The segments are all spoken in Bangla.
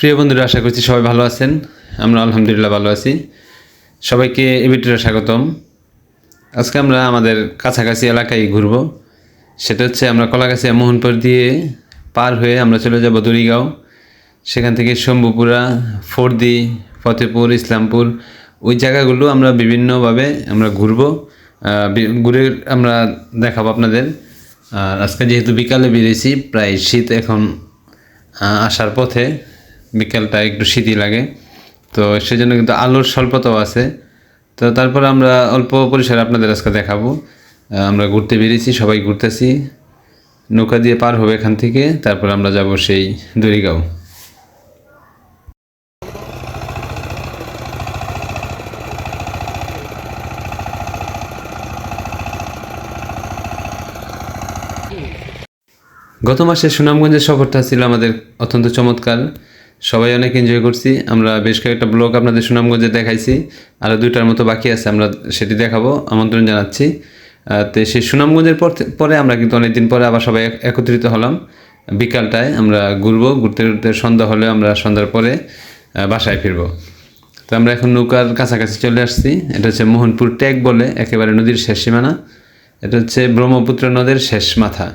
প্রিয় বন্ধুরা, আশা করছি সবাই ভালো আছেন। আমরা আলহামদুলিল্লাহ ভালো আছি। সবাইকে ভিডিওতে স্বাগতম। আজকে আমরা আমাদের কাছাকাছি এলাকায় ঘুরব। সেটা হচ্ছে আমরা কলাগাছিয়া মোহনপুর দিয়ে পার হয়ে আমরা চলে যাব দড়িগাঁও সেখান থেকে শম্ভুপুরা, ফর্দি, ফতেপুর, ইসলামপুর, ওই জায়গাগুলো আমরা বিভিন্নভাবে আমরা ঘুরবো। ঘুরে আমরা দেখাবো আপনাদের। আর আজকে যেহেতু বিকালে বেরিয়েছি, প্রায় শীত এখন আসার পথে। বিকেলটা একটু শীতই লাগে। তো সেজন্য কিন্তু আলোর স্বল্পতাও আছে। তো তারপর আমরা অল্প পরিসরে আপনাদের আজকে দেখাবো। আমরা ঘুরতে বেরিয়েছি, সবাই ঘুরতেছি। নৌকা দিয়ে পার হবে এখান থেকে, তারপর আমরা যাব সেই দড়িগাঁও। গত মাসে সুনামগঞ্জের সফরটা ছিল আমাদের অত্যন্ত চমৎকার। সবাই অনেক এনজয় করছি। আমরা বেশ কয়েকটা ব্লগ আপনাদের সুনামগঞ্জে দেখাইছি। আরও দুইটার মতো বাকি আছে, আমরা সেটি দেখাবো, আমন্ত্রণ জানাচ্ছি। তো সেই সুনামগঞ্জের পর পরে আমরা কিন্তু অনেকদিন পরে আবার সবাই একত্রিত হলাম। বিকালটায় আমরা ঘুরবো, ঘুরতে ঘুরতে সন্ধ্যা হলে আমরা সন্ধ্যার পরে বাসায় ফিরবো। তো আমরা এখন নৌকার কাছাকাছি চলে আসছি। এটা হচ্ছে মোহনপুর ট্যাগ বলে, একেবারে নদীর শেষ সীমানা। এটা হচ্ছে ব্রহ্মপুত্র নদের শেষ মাথা।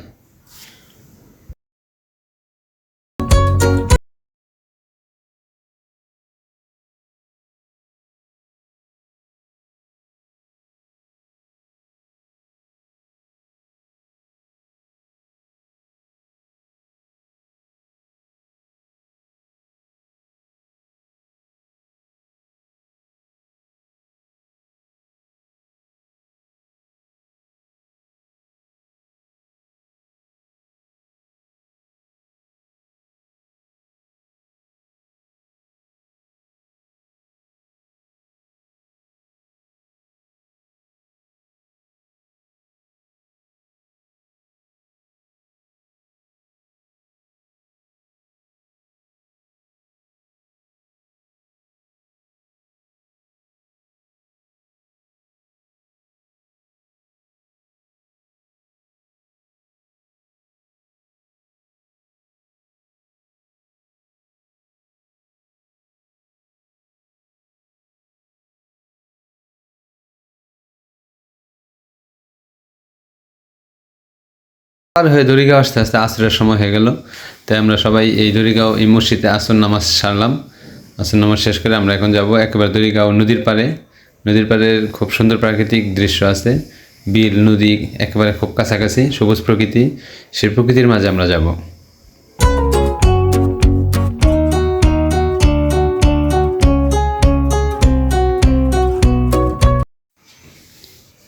পার হয়ে দড়িগাঁও আস্তে আস্তে আসরের সময় হয়ে গেল। তাই আমরা সবাই এই দড়িগাঁও এই মসজিদে আসর নামাজ সারলাম। আসর নামাজ শেষ করে আমরা এখন যাব একেবারে দড়িগাঁও নদীর পাড়ে। নদীর পাড়ের খুব সুন্দর প্রাকৃতিক দৃশ্য আছে। বিল, নদী একেবারে খুব কাছাকাছি, সবুজ প্রকৃতি। সেই প্রকৃতির মাঝে আমরা যাব।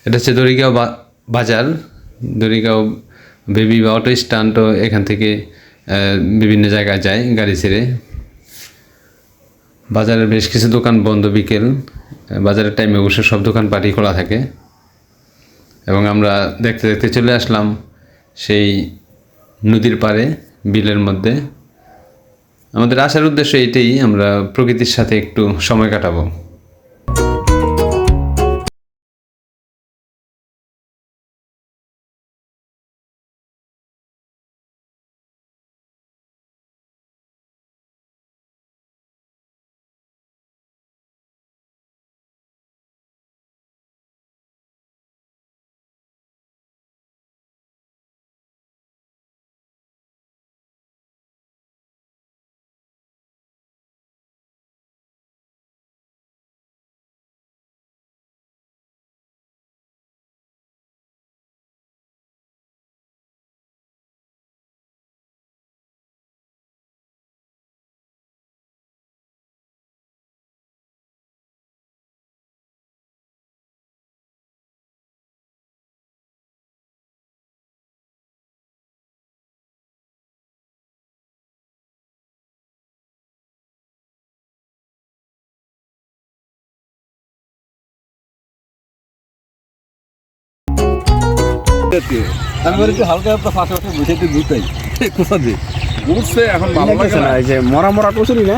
এটা হচ্ছে দড়িগাঁও বাজার। দড়িগাঁও বেবি বা অটো স্ট্যান্ডও এখান থেকে বিভিন্ন জায়গায় যায় গাড়ি ছেড়ে। বাজারের বেশ কিছু দোকান বন্ধ বিকেল, বাজারের টাইমে অবশ্য সব দোকান পাটি খোলা থাকে। এবং আমরা দেখতে দেখতে চলে আসলাম সেই নদীর পাড়ে, বিলের মধ্যে। আমাদের আসার উদ্দেশ্য এটাই, আমরা প্রকৃতির সাথে একটু সময় কাটাবো। তারপরে একটু হালকা একটা ফাঁসে ফাঁসে বসে একটু ঘুরতাই কোথা দিয়ে উঠছে এখন ভালো লাগছে না। যে মরা মরা কচুরি না?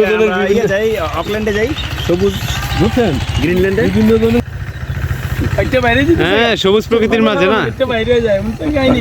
ধরনের ইয়ে যাই অকল্যান্ডে যাই। সবুজ ঘুরছেন গ্রিনল্যান্ডে? বিভিন্ন ধরনের একটা বাইরে হ্যাঁ সবুজ প্রকৃতির মাঝে না? একটা বাইরে যায় এমন তো কাহিনী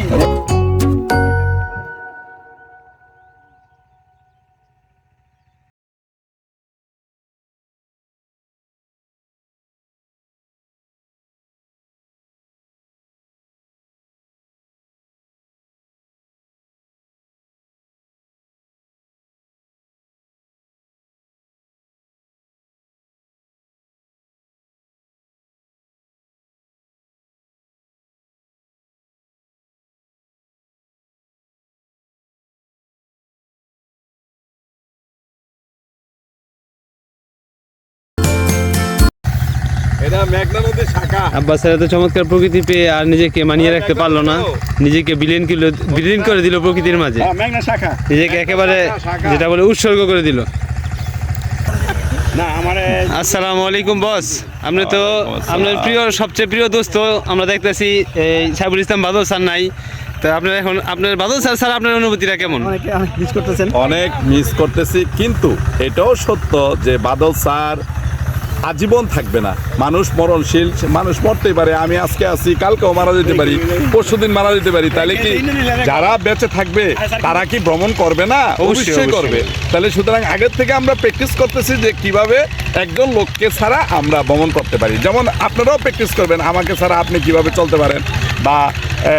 আব্বাস এত চমৎকার প্রকৃতি পেয়ে আর নিজেকে মানিয়ে রাখতে পারল না। নিজেকে বিলীন কিলো বিলীন করে দিল প্রকৃতির মাঝে। হ্যাঁ, নিজেকে একেবারে যেটা বলে উৎসর্গ করে দিল। আসসালামু আলাইকুম বস। আপনি তো আপনার প্রিয় সবচেয়ে প্রিয় দোস্ত আমরা দেখতেছি এই সাইবুল ইসলাম বাদল স্যার নাই। তো আপনার এখন আপনার বাদল স্যার স্যার আপনার অনুভূতিটা কেমন? মিস করতেছেন। অনেক মিস করতেছি কিন্তু এটাও সত্য যে বাদল স্যার আজীবন থাকবে না। মানুষ মরণশীল মানুষ মরতেই পারে। আমি আজকে আছি কালকেও মারা যেতে পারি পরশুদিন মারা যেতে পারি। তাহলে কি যারা বেঁচে থাকবে তারা কি ভ্রমণ করবে না? অবশ্যই অবশ্যই। করবে। তাহলে সুতরাং আগের থেকে আমরা প্র্যাকটিস করতেছি যে কীভাবে একজন লোককে ছাড়া আমরা ভ্রমণ করতে পারি। যেমন আপনারাও প্র্যাকটিস করবেন আমাকে ছাড়া আপনি কীভাবে চলতে পারেন? বা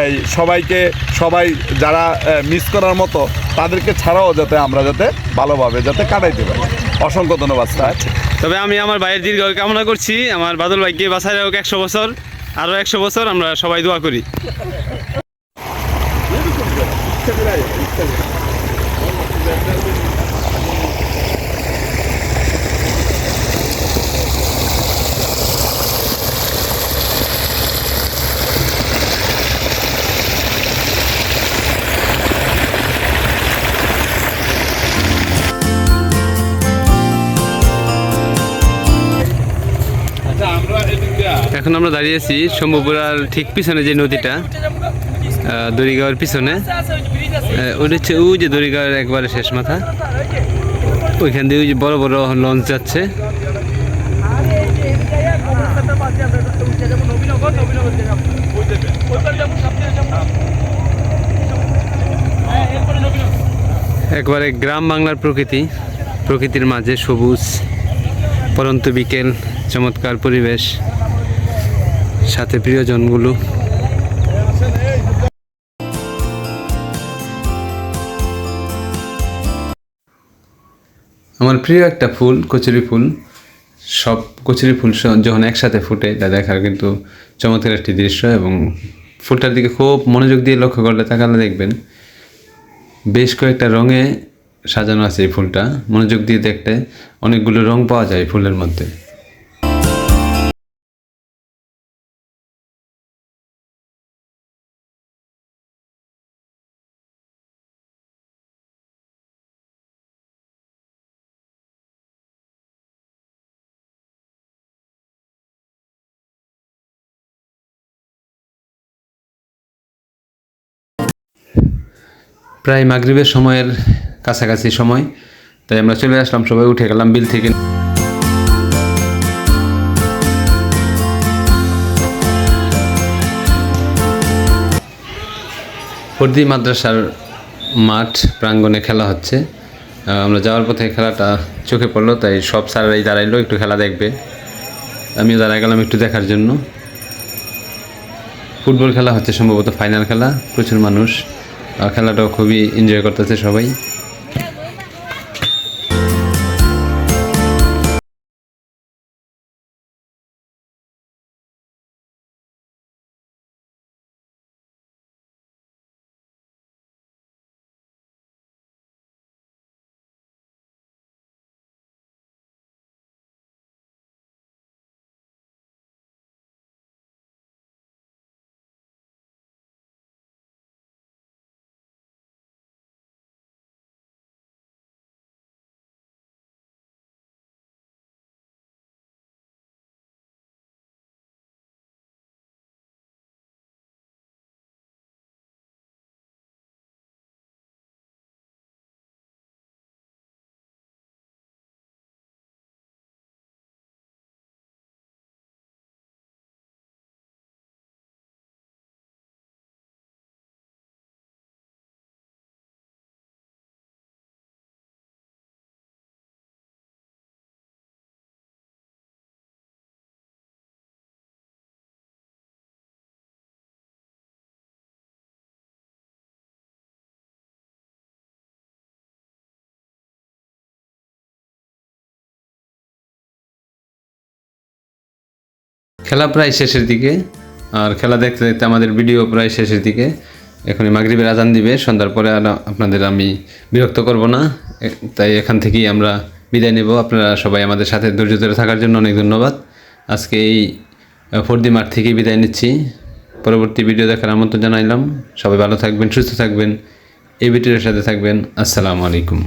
এই, সবাইকে সবাই যারা মিস করার মতো তাদেরকে ছাড়াও যাতে আমরা যাতে ভালোভাবে যাতে কাটাইতে পারি। অসংখ্য ধন্যবাদ, স্যার। তবে আমি আমার ভাইয়ের দীর্ঘ কামনা করছি। আমার বাদল ভাইকে বাসায় হোক একশো বছর আরও একশো বছর আমরা সবাই দোয়া করি। এখন আমরা দাঁড়িয়েছি শম্ভুপুরার ঠিক পিছনে যে নদীটা দড়িগাঁওয়ের পিছনে। ওটা হচ্ছে ওই যে দড়িগাঁওয়ের একবারে শেষ মাথা। ওইখান দিয়ে ওই যে বড় বড় লঞ্চ যাচ্ছে। একবারে গ্রাম বাংলার প্রকৃতি, প্রকৃতির মাঝে সবুজ, পরন্ত বিকেল, চমৎকার পরিবেশ। সাথে প্রিয়জনগুলো। আমার প্রিয় একটা ফুল, কচুরি ফুল। সব কচুরি ফুল যখন একসাথে ফুটে, তা দেখার কিন্তু চমৎকার একটি দৃশ্য এবং ফুলটার দিকে খুব মনোযোগ দিয়ে লক্ষ্য করলে তাকালে দেখবেন, বেশ কয়েকটা রঙে সাজানো আছে এই ফুলটা। মনোযোগ দিয়ে দেখতে অনেকগুলো রং পাওয়া যায় ফুলের মধ্যে। প্রায় মাগরিবের সময়ের কাছাকাছি সময়, তাই আমরা চলে আসলাম, সবাই উঠে গেলাম বিল থেকে। ফর্দি মাদ্রাসার মাঠ প্রাঙ্গণে খেলা হচ্ছে। আমরা যাওয়ার পথে খেলাটা চোখে পড়ল, তাই সব স্যারেরাই দাঁড়াইলো, একটু খেলা দেখবে। আমিও দাঁড়ায় গেলাম একটু দেখার জন্য। ফুটবল খেলা হচ্ছে, সম্ভবত ফাইনাল খেলা, প্রচুর মানুষ। খেলাটাও খুবই এনজয় করতেছে সবাই। খেলা প্রায় শেষের দিকে। আর খেলা দেখতে দেখতে আমাদের ভিডিও প্রায় শেষের দিকে। এখনই মাগরিবের আজান দিবে, সন্ধ্যার পরে আর আপনাদের আমি বিরক্ত করব না। তাই এখান থেকেই আমরা বিদায় নেব। আপনারা সবাই আমাদের সাথে ধৈর্য ধরে থাকার জন্য অনেক ধন্যবাদ। আজকে এই ফর্দি মাঠ থেকেই বিদায় নিচ্ছি। পরবর্তী ভিডিও দেখার আমন্ত্রণ জানাইলাম। সবাই ভালো থাকবেন, সুস্থ থাকবেন। এই ভিডিওর সাথে থাকবেন। আসসালামু আলাইকুম।